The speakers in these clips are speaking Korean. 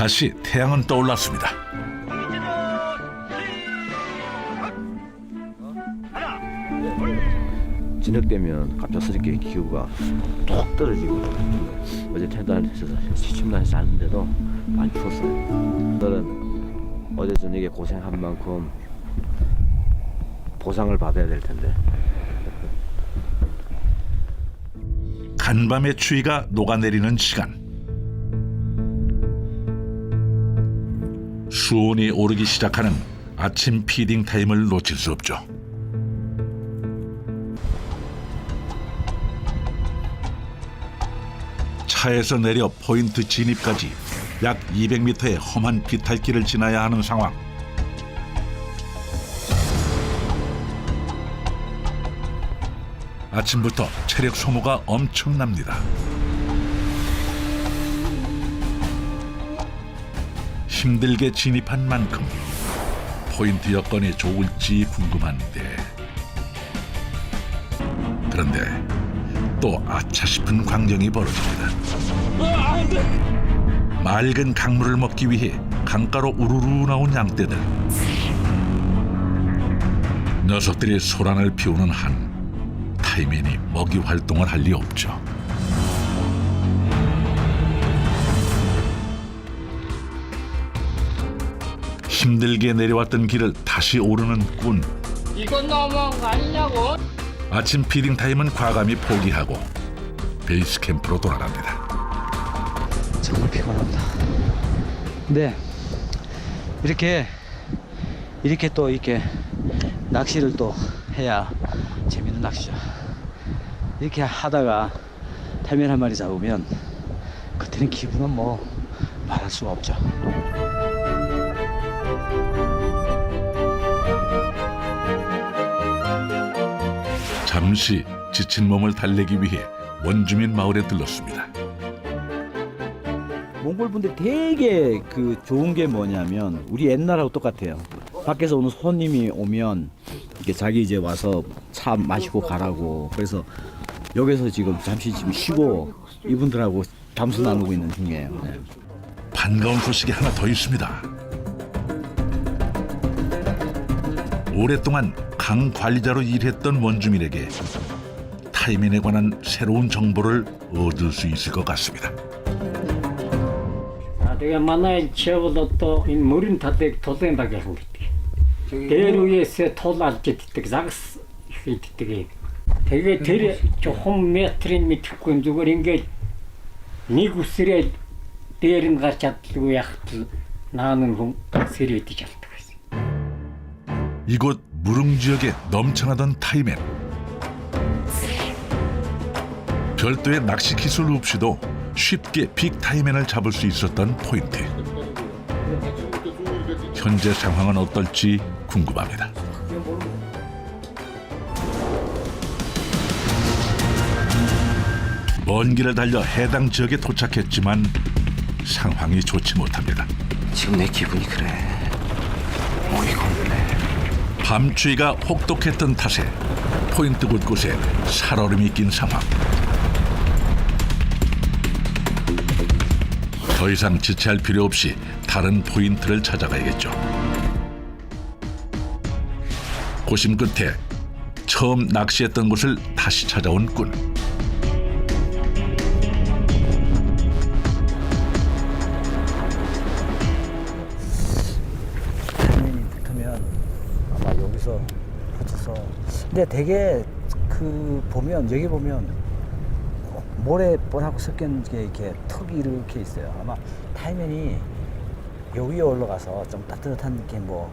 다시 태양은 떠올랐습니다. 저녁되면 갑작스럽게 기후가 뚝 떨어지고 어제 태달에서 시침날에서 잤는데도 많이 추웠어요. 오늘은 어제 저녁에 고생한 만큼 보상을 받아야 될 텐데 간밤의 추위가 녹아내리는 시간. 수온이 오르기 시작하는 아침 피딩 타임을 놓칠 수 없죠. 차에서 내려 포인트 진입까지 약 200m의 험한 비탈길을 지나야 하는 상황. 아침부터 체력 소모가 엄청납니다. 힘들게 진입한 만큼 포인트 여건이 좋을지 궁금한데 그런데 또 아차 싶은 광경이 벌어집니다. 맑은 강물을 먹기 위해 강가로 우르르 나온 양떼들. 녀석들이 소란을 피우는 한 타이맨이 먹이 활동을 할 리 없죠. 힘들게 내려왔던 길을 다시 오르는 꾼. 이건 너무한 거 아니냐고? 아침 피딩 타임은 과감히 포기하고 베이스 캠프로 돌아갑니다. 정말 피곤합니다. 근데 이렇게 이렇게 또 이렇게 낚시를 또 해야 재밌는 낚시죠. 이렇게 하다가 탈면 한 마리 잡으면 그때는 기분은 뭐 말할 수가 없죠. 잠시 지친 몸을 달래기 위해 원주민 마을에 들렀습니다. 몽골 분들이 되게 그 좋은 게 뭐냐면 우리 옛날하고 똑같아요. 밖에서 오는 손님이 오면 이렇게 자기 이제 와서 차 마시고 가라고 그래서 여기서 지금 잠시 지금 쉬고 이분들하고 담소 나누고 있는 중이에요. 네. 반가운 소식이 하나 더 있습니다. 오랫동안 강 관리자로 일했던 원주민에게 타이밍에 관한 새로운 정보를 얻을 수 있을 것 같습니다. 나중에 만나야 지어보다 또 머리는 다대 도된다게 한 게. 대루에서 토날지 뒤때 작스 뒤때 되게 되게 조금 메트린 밑고 누구린 게 니구스레 대린 같이 고 약트 나는 공 세리 뒤졌다. 이곳 무릉 지역에 넘쳐나던 타이맨. 별도의 낚시 기술 없이도 쉽게 빅 타이맨을 잡을 수 있었던 포인트. 현재 상황은 어떨지 궁금합니다. 먼 길을 달려 해당 지역에 도착했지만 상황이 좋지 못합니다. 지금 내 기분이 그래. 어이가 없네. 밤추위가 혹독했던 탓에 포인트 곳곳에 살얼음이 낀 상황. 더 이상 지체할 필요 없이 다른 포인트를 찾아가야겠죠. 고심 끝에 처음 낚시했던 곳을 다시 찾아온 꾼. 아마 여기서 붙어서. 근데 되게 그 보면 여기 보면 모래벌하고 섞인 게 이렇게 턱이 이렇게 있어요. 아마 타이밍이 요 위에 올라가서 좀 따뜻한 느낌 뭐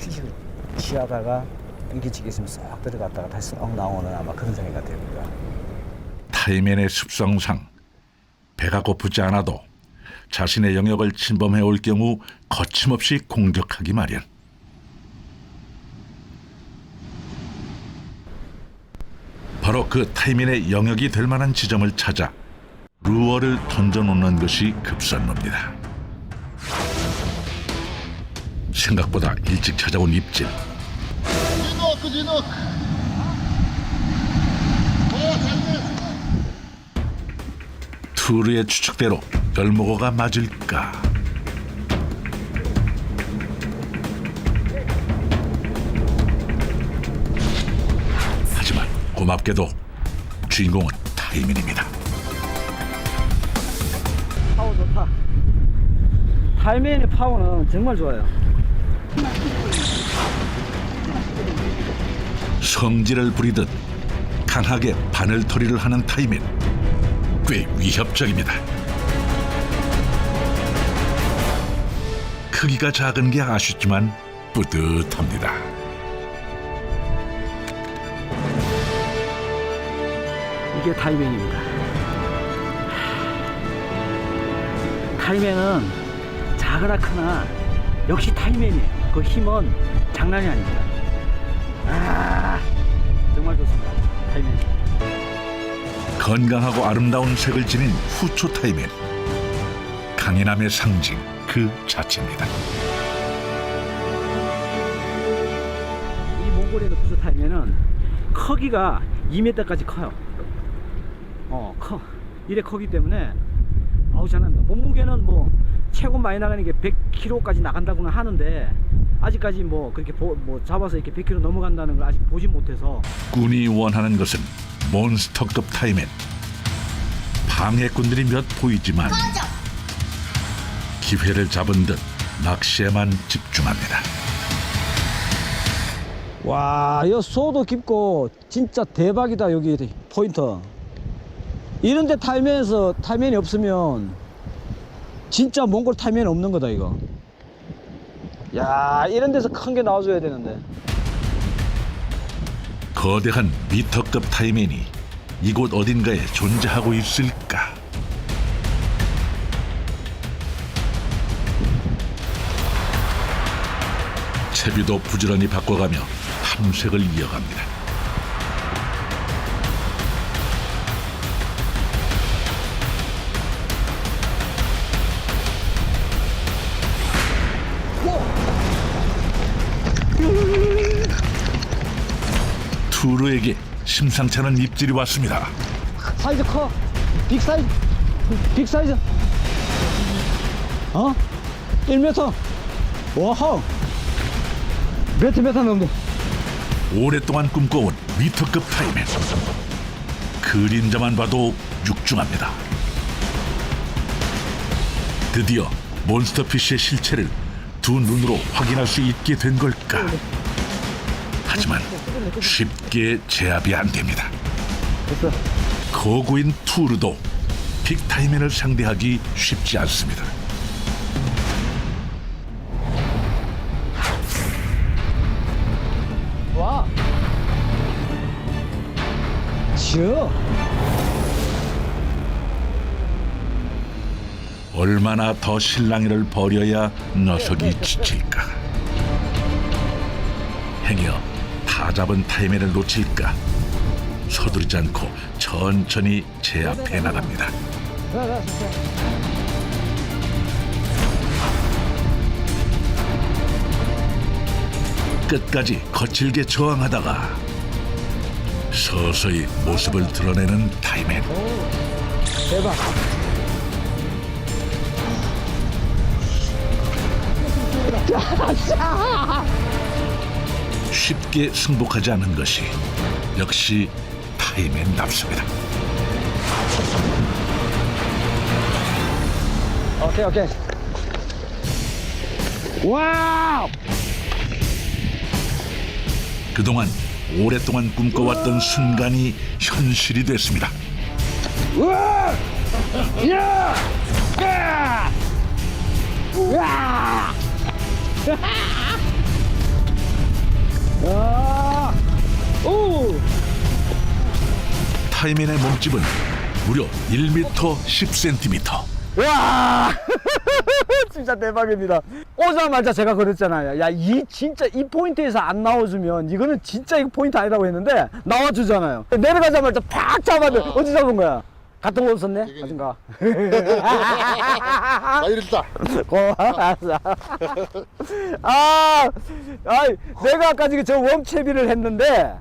휴식을 취하다가 인기치기 있으면 쏙 들어갔다가 다시 쏙 나오는 아마 그런 생각이 됩니다. 타이맨의 습성상 배가 고프지 않아도 자신의 영역을 침범해 올 경우 거침없이 공격하기 마련. 바로 그 타이맨의 영역이 될 만한 지점을 찾아 루어를 던져놓는 것이 급선무입니다. 생각보다 일찍 찾아온 입질. 투르의 추측대로 열목어가 맞을까? 고맙게도 주인공은 타이민입니다. 파워 좋다. 타이맨의 파워는 정말 좋아요. 성질을 부리듯 강하게 바늘털이를 하는 타이민 꽤 위협적입니다. 크기가 작은 게 아쉽지만 뿌듯합니다. 이게 타이맨입니다. 타이맨은 작으나 크나 역시 타이맨이에요. 그 힘은 장난이 아닙니다. 아 정말 좋습니다. 타이맨. 건강하고 아름다운 색을 지닌 후초 타이민 강인함의 상징 그 자체입니다. 이 몽골에는 부스 타이면은 크기가 2m까지 커요. 어, 커. 이래 크기 때문에 아우 잘합니다. 몸무게는 뭐 최고 많이 나가는 게 100kg까지 나간다고는 하는데 아직까지 뭐 그렇게 보- 뭐 잡아서 이렇게 100kg 넘어간다는 걸 아직 보지 못해서 꾼이 원하는 것은 몬스터급 타이맨 방해꾼들이 몇 보이지만 기회를 잡은 듯 낚시에만 집중합니다. 와, 이 소도 깊고 진짜 대박이다 여기 포인트. 이런데 타이면에서 타이면이 없으면 진짜 몽골 타이면이 없는 거다 이거. 야, 이런 데서 큰 게 나와줘야 되는데. 거대한 미터급 타이맨이 이곳 어딘가에 존재하고 있을까? 채비도 부지런히 바꿔가며 탐색을 이어갑니다. 투르에게 심상치 않은 입질이 왔습니다. 사이즈 커. 빅 사이즈. 빅 사이즈. 어? 1m. 와우. 몇트 몇트 넘는. 오랫동안 꿈꿔온 미터급 타이맨 그림자만 봐도 육중합니다 드디어 몬스터피쉬의 실체를 두 눈으로 확인할 수 있게 된 걸까 하지만 쉽게 제압이 안 됩니다. 거구인 투르도 빅타이맨을 상대하기 쉽지 않습니다 와. 지어. 얼마나 더 실랑이를 벌여야 녀석이 지칠까? 행여 다 잡은 타이맨을 놓칠까? 서두르지 않고 천천히 제압해 나갑니다. 끝까지 거칠게 저항하다가 서서히 모습을 드러내는 타이맨. 대박. 쉽게 승복하지 않는 것이 역시 타이맨답습니다. 오케이 오케이. 와우. 그동안 오랫동안 꿈꿔왔던 순간이 현실이 됐습니다. 우와! 야! 야! 우와! 아! 오! 타이맨의 몸집은 무려 1m 10cm. 와! 진짜 대박입니다. 오자마자 제가 그랬잖아요. 야, 이 진짜 이 포인트에서 안 나와주면 이거는 진짜 이 포인트 아니라고 했는데 나와주잖아요. 내려가자마자 팍 잡았는데 어디 잡은 거야? 같은 거 없었네? 어딘가. 나 이랬다. 고마워. 알았어. 아, 아이, 내가 아까 지금 저 웜채비를 했는데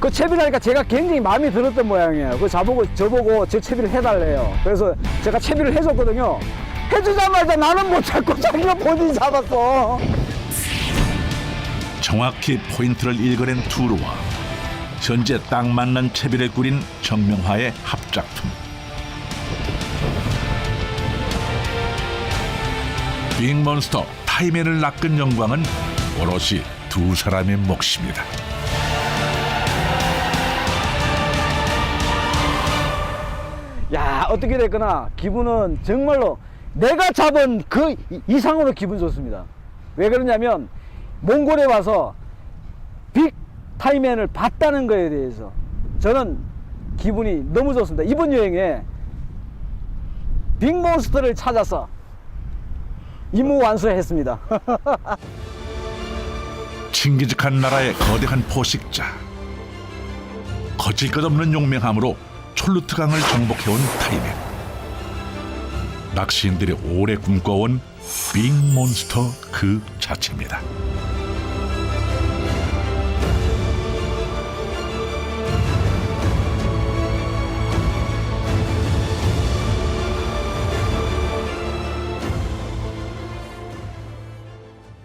그 채비를 하니까 제가 굉장히 마음에 들었던 모양이에요. 그 저보고, 저보고 저 채비를 해달래요. 그래서 제가 채비를 해줬거든요. 해주자마자 나는 못 잡고 자기가 본인이 잡았어. 정확히 포인트를 읽어낸 투르와 현재 딱 맞는 채비를 꾸린 정명화의 합작품. 빅몬스터 타이맨을 낚은 영광은 오롯이 두 사람의 몫입니다. 야 어떻게 됐거나 기분은 정말로 내가 잡은 그 이- 이상으로 기분 좋습니다. 왜 그러냐면 몽골에 와서 빅 타이맨을 봤다는 거에 대해서 저는 기분이 너무 좋습니다. 이번 여행에 빅몬스터를 찾아서 임무 완수했습니다. 칭기즈칸 나라의 거대한 포식자. 거칠 것 없는 용맹함으로 촐루트강을 정복해온 타이맨. 낚시인들이 오래 꿈꿔온 빅몬스터 그 자체입니다.